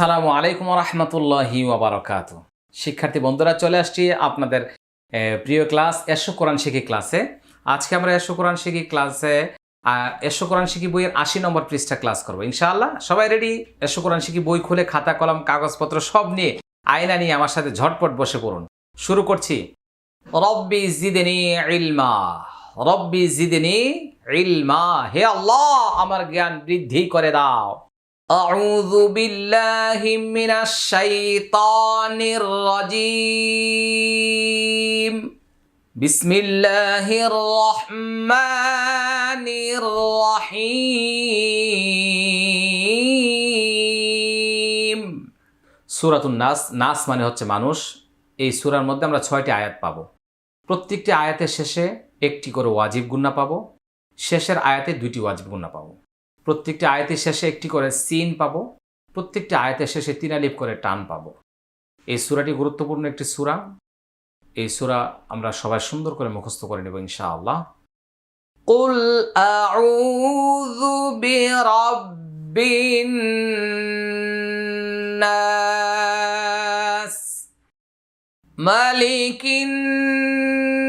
আসসালামু আলাইকুম রহমতুল্লাহি ওবরাকাত শিক্ষার্থী বন্ধুরা, চলে আসছি আপনাদের প্রিয় ক্লাস এশো কোরআন শিখি ক্লাসে। আজকে আমরা এশো কোরআন শিখি ক্লাসে এশো কোরআন শিখি বইয়ের আশি নম্বর পৃষ্ঠা ক্লাস করব। ইনশাআল্লাহ, সবাই রেডি এশো কোরআন শিখি বই খুলে খাতা, কলম, কাগজপত্র সব নিয়ে আয়না নিয়ে আমার সাথে ঝটপট বসে পড়ুন। শুরু করছি। রব্বি জিদেনি ইলমা, রব্বি জিদেনি ইলমা, হে আল্লাহ, আমার জ্ঞান বৃদ্ধি করে দাও। أعوذ بالله من الشيطان الرجيم بسم الله الرحمن الرحيم সুরাতুন নাস নাস মানে হচ্ছে মানুষ এই সূরার মধ্যে আমরা ছয়টি আয়াত পাবো প্রত্যেকটি আয়াতের শেষে একটি করে ওয়াজিব গুন্না পাবো শেষের আয়াতে দুইটি ওয়াজিব গুন্না পাবো প্রত্যেকটি আয়াতের শেষে একটি করে সিন পাবো প্রত্যেকটি আয়াতের শেষে তিন আলিফ করে টান পাবো এই সূরাটি গুরুত্বপূর্ণ একটি সূরা এই সূরা আমরা সবাই সুন্দর করে মুখস্থ করে নেব ইনশাআল্লাহ قل أعوذ برب الناس ملك الناس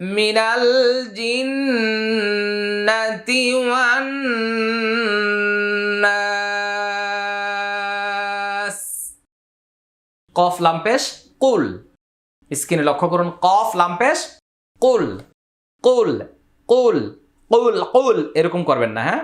মিনাল জিন্নাতি ওয়ান কফ লাম্পেশ, কুল। স্ক্রিনে লক্ষ্য করুন, কফ লাম্পেশ, কুল। কুল কুল কুল কুল, এরকম করবেন না হ্যাঁ?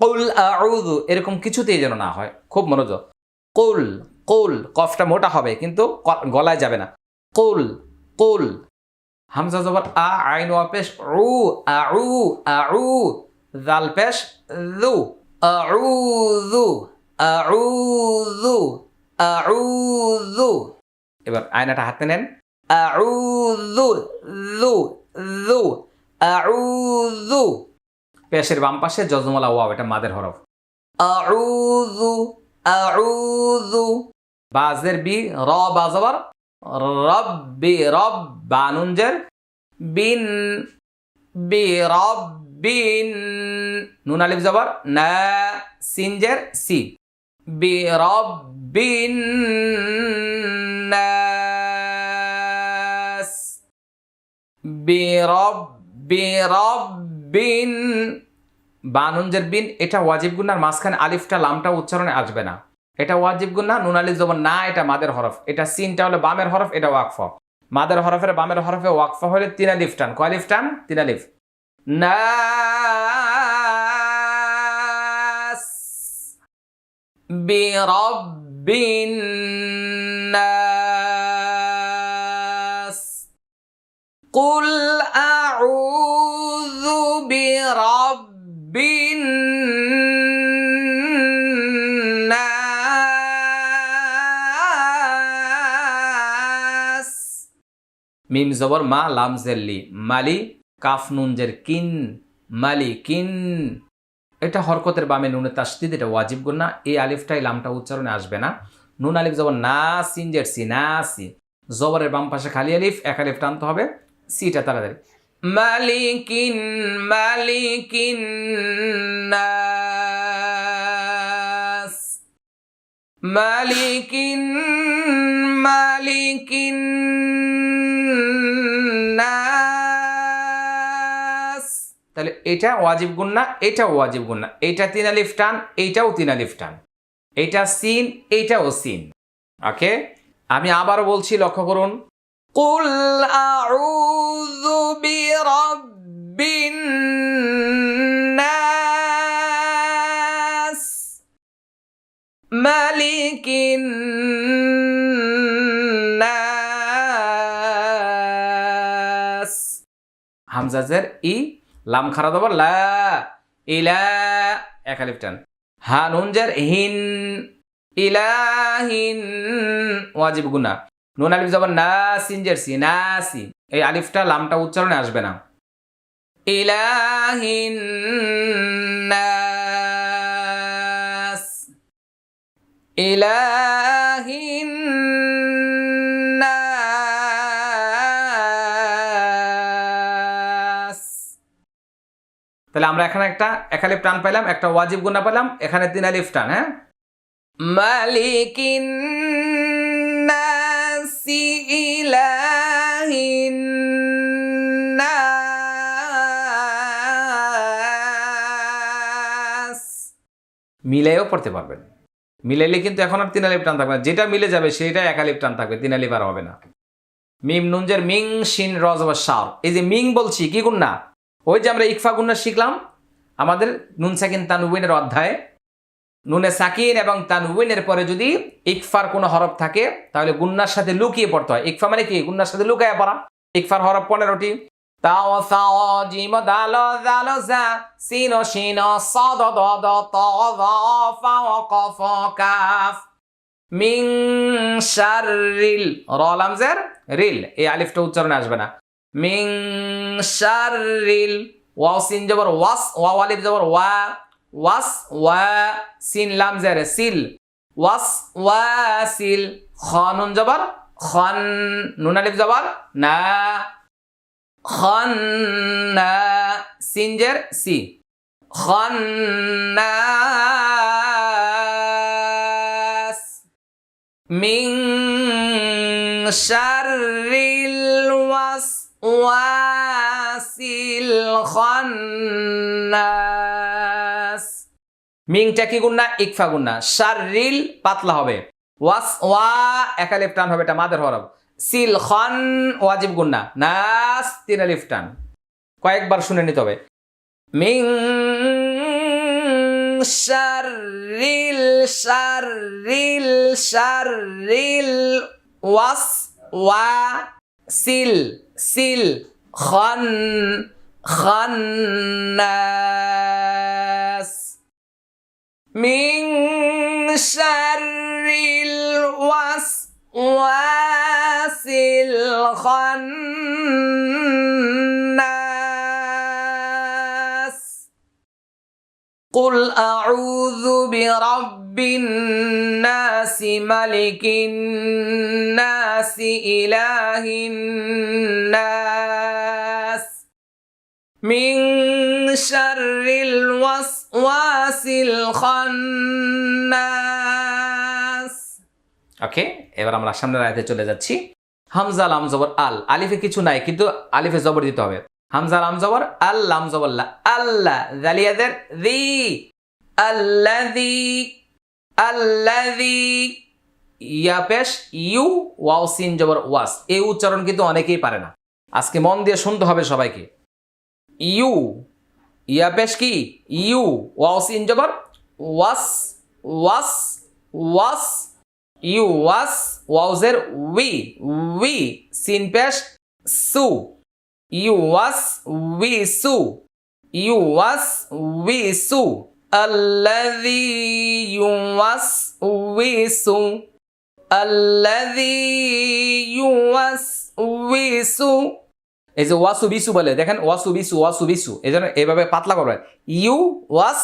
কুল আউযু, এরকম কিছুতেই যেন না হয়, খুব মনোযোগ। কুল কুল, কফটা মোটা হবে, কিন্তু গলায় যাবে না। কুল কুল হামজা জবর আ, আইন ওয়া পেশ, উ আউ আউ জাল পেশ যু আউযু আউযু আউযু এবার আয়নাটা হাতে নেন। আউযু যু যু আউযু পেশের বাম পাশে জজমলা ওয়াও, এটা মাদের হরফ। আউযু আউযু বাজের বি, র বাজবার রব্বি রব বানুনজের বিন, বি রব্বিন, নুন আলিফ জবর, না, সিনজের সি, বি রব্বিন নাস বি রব্বি রব্বিন, বানুনজের বিন, এটা ওয়াজিব গুনার মাঝখানে আলিফটা, লামটা উচ্চারণে আসবে না। এটা ওয়াজিব গুন্না নুনালি জবন না, এটা মাদের হরফ। এটা সিনটা হলে বামের হরফ, এটা ওয়াকফ। মাদের হরফের বামের হরফে ওয়াকফ হলে তিনালিফ টান। কয়ালিফ টান? তিনালিফ নাস বিরব্বিন নাস। কুল আউযু মিম জবর মা লাম জেল্লি মালি, কাফ নুনজের কিন, মালি কিন। এটা হরকতের বামে নুনে তাসদিদ, এটা ওয়াজিব গুন্না এই আলিফটাই লামটা উচ্চারণে আসবে না। নুন আলিফ জবর না সিনজের সি, না সি। জবরের বাম পাশে খালি আলিফ, এক আলিফ টানতে হবে। সিটা তাড়াতাড়ি। মালিকিন মালিকিন নাস মালিকিন মালিকিন তাহলে এটা ওয়াজিব গুন্না এটা ওয়াজিব গুন্না এটা তিন আলিফ টান এইটাও তিন আলিফ টান। এটা সিন এইটাও সিন। ওকে? আমি আবার বলছি লক্ষ্য করুন। কুল আউযু বিরাব্বিন নাস মালিকিন নাস হামজাজের ই লাম খারা দেবো লা ইলা, এক আলিফ টান। হা, নুন জের, হিন, ইলাহিন, ওয়াজিব গুনা নুন, আলিফ যাবার না সিনজের সি, না, সি। এই আলিফটা, লামটা উচ্চারণে আসবে না। ইলাহিন নাস ইলাহিন তাহলে আমরা এখানে একটা এক আলিফ টান পেলাম একটা ওয়াজিব গুনা পেলাম এখানে তিন আলিফ টান হ্যাঁ? মালিকিন নাসি ইলাহিন পড়তে পারবেন। মিলাইলে কিন্তু এখন আর তিন আলিফ টান থাকবে না। যেটা মিলে যাবে সেটা এক আলিফ টান থাকবে তিন আলিফ আর হবে না। মিম নুনজের মিং শিন রজ বা সার। এই যে মিং বলছি কি গুন্না ওই যে আমরা ইকফা গুন্না শিখলাম, আমাদের নুন সাকিন তানুবিনের অধ্যায়ে। নুনে সাকিন এবং তানউইনের পরে যদি ইকফার কোনো হরফ থাকে, তাহলে গুন্নার সাথে লুকিয়ে পড়তে হয়। ইকফা মানে কি? গুন্নার সাথে লুকায় পড়া। ইকফার হরফ পনেরোটি। তাও সাও, জিম কফ। মিং রিল। এই আলিফটা উচ্চারণে আসবে না। মিং শাররিল ওয়াও সিন জবর ওয়াস, ওয়াও আলিফ জবর ওয়া, ওয়াস, ওয়া, সিন লাম জেরে, সিল। ওয়াস, ওয়া, সিল। খানুন জবর, খান, নুন আলিফ জবর, না। খান, না সিনজের সি। খান্নাস মিং শাররিল ওয়াসওয়াসিল খান্নাস। মিংটা কি গুন্না? ইকফা গুন্না। শাররিল পাতলা হবে। ওয়াস, ওয়া একালিফ টান হবে এটা মাদের হরফ সিল খন, ওয়াজিব গুন্না। নাস, তিন আলিফ কয়েকবার শুনে নিতে হবে। মিং, শাররিল শাররিল শাররিল, ওয়াস, ওয়া সিল সিল খন খান্নাস মিং শাররিল ওয়াস ওয়াসিল খান্নাস قل أعوذ برب الناس ملك الناس إله الناس من شر الوسواس الخناس ওকে এবার আমরা সামনের আয়াতে চলে যাচ্ছি হামজা লাম জবর আল আলিফে কিছু নাই কিন্তু আলিফে জবর দিতে হবে হামজা লাম জবর আল লাম জবর লা আল্লাহ জালিয়াদের দি আল্লাযী আল্লাযী। ইয়া পেশ, ইউ, ওয়াও, সিন জবর, ওয়াস, এই উচ্চারণ কিন্তু অনেকেই পারে না। আজকে মন দিয়ে শুনতে হবে সবাইকে। ইউ, ইয়া পেশ কি? ইউ, ওয়াও, সিন জবর, ওয়াস ওয়াস ওয়াস। ইউ, ওয়াস ওয়াউজের উই উই সিন পেশ, সু ইউ ওয়াস উই সু ইউ ওয়াস উই সু الذي يوسوس الذي يوسوس এই যে ওয়াসু বিসু বলে দেখেন ওয়াসু বিসু ওয়াসু বিসু এই জন্য এইভাবে পাতলা করবেন ইউ ওয়াস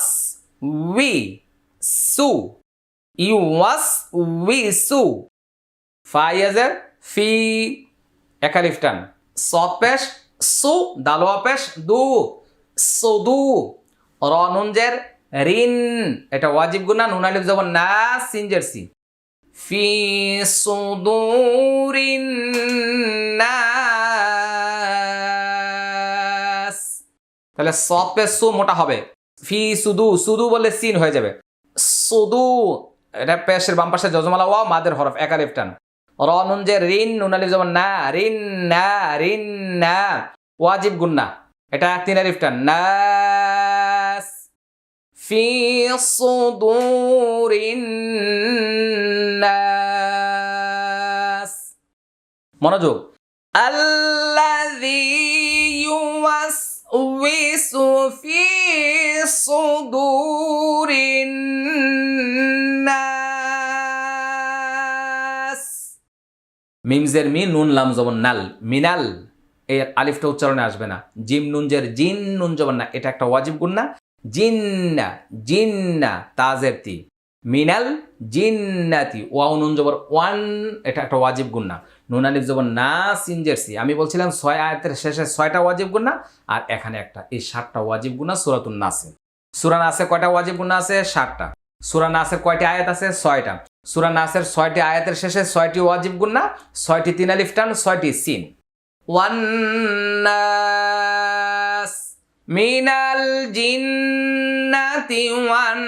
উই সু ইউ ওয়াস উই সু ফাইয়াজের ফি একালিফ টান সৎ পেশ সু দালোয়া পেশ, দু। সদু রনুনজের রিন। এটা ওয়াজিব গুনা নুন আলিফ যখন না সিনজের সি ফি সুদুরিন নাস তাহলে সৎ পেশ, সু মোটা হবে। ফি সুদু সুদু বলে সিন হয়ে যাবে। সুদু এটা পেশের বাম পাশে যজমালা ওয়া, মাদের হরফ একালিফ টান রনুন যে রিন নুন আলিফ যেমন না রিন না রিন না। ওয়াজিব গুন্না। এটা তিন আলিফটা। নাস ফি সুদুরিন নাস। মনোযোগ। আল্লাযী ইউওয়াসউইসু ফি সুদুর। মিমজের মি নুন, লাম, জবন, নাল। মিনাল এই আলিফটা উচ্চারণে আসবে না। জিম, নুনজের জিন, নুন, জবন, না। এটা একটা ওয়াজিব গুণ না। জিন্না জিন্না, তাজের তি। মিনাল জিন্নাতি ওয়াও, নুন জবর ওয়ান, এটা একটা ওয়াজিব গুণ না। নুন, আলিফ জবর না সিনজের সি। আমি বলছিলাম ছয় আয়াতের শেষে ছয়টা ওয়াজিব গুণ না, আর এখানে একটা। এই সাতটা ওয়াজিব গুণ না, সুরাতুন নাসে। সুরা নাসে কয়টা ওয়াজিব গুণ আছে? সাতটা। সুরা নাসের কয়টি আয়াত আছে? ছয়টা। সুরা নাসের ছয়টি আয়াতের শেষে ছয়টি ওয়াজিব গুন্না ছয়টি তিন আলিফ টান, ছয়টি সিন। মিনাল জিন্নাতি ওয়ান্নাস।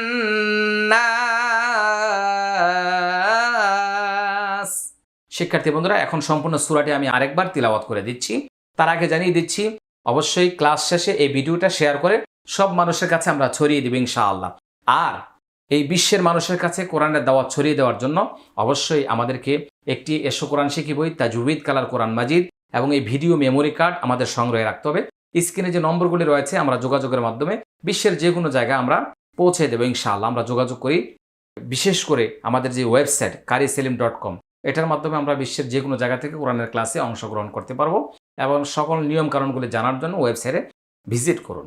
শিক্ষার্থী বন্ধুরা, এখন সম্পূর্ণ সুরাটি আমি আরেকবার তিলাওয়াত করে দিচ্ছি। তার আগে জানিয়ে দিচ্ছি, অবশ্যই ক্লাস শেষে এই ভিডিওটা শেয়ার করে সব মানুষের কাছে আমরা ছড়িয়ে দিব ইনশাআল্লাহ। আর এই বিশ্বের মানুষের কাছে কোরআনের দাওয়াত ছড়িয়ে দেওয়ার জন্য অবশ্যই আমাদেরকে একটি এসো কোরআন শিখি বই তাজুবিদ কালার কোরআন মাজিদ এবং এই ভিডিও মেমোরি কার্ড আমাদের সংগ্রহে রাখতে হবে। স্ক্রিনে যে নম্বরগুলি রয়েছে, আমরা যোগাযোগের মাধ্যমে বিশ্বের যে কোনো জায়গায় আমরা পৌঁছে দেবো ইনশাআল্লাহ। আমরা যোগাযোগ করি, বিশেষ করে আমাদের যে website Qari Salim dot com, এটার মাধ্যমে আমরা বিশ্বের যে কোনো জায়গা থেকে কোরআনের ক্লাসে অংশগ্রহণ করতে পারব এবং সকল নিয়ম কারণগুলি জানার জন্য ওয়েবসাইটে ভিজিট করুন।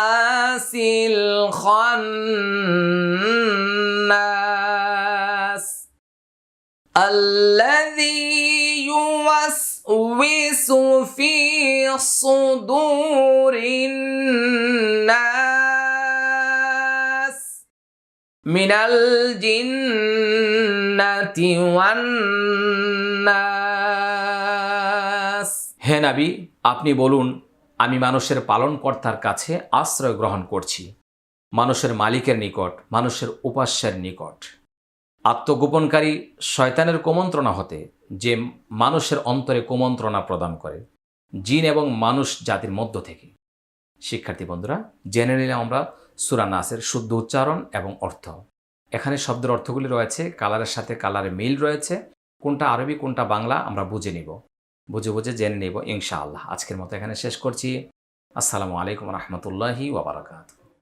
الخناس الذي يوسوس في صدور الناس من الجنة والناس হে নাবি আপনি বলুন আমি মানুষের পালনকর্তার কাছে আশ্রয় গ্রহণ করছি মানুষের মালিকের নিকট, মানুষের উপাস্যের নিকট। আত্মগোপনকারী শয়তানের কুমন্ত্রণা হতে যে মানুষের অন্তরে কুমন্ত্রণা প্রদান করে, জিন এবং মানুষ জাতির মধ্য থেকে। শিক্ষার্থী বন্ধুরা, জেনে নিলে আমরা সুরা নাসের শুদ্ধ উচ্চারণ এবং অর্থ। এখানে শব্দের অর্থগুলি রয়েছে, কালারের সাথে কালারের মিল রয়েছে, কোনটা আরবি, কোনটা বাংলা আমরা বুঝে নিব। বুঝে বুঝে জেনে নেব ইনশাআল্লাহ। আজকের মতো এখানে শেষ করছি। আসসালামু আলাইকুম রহমতুল্লাহি ওবরাকাতু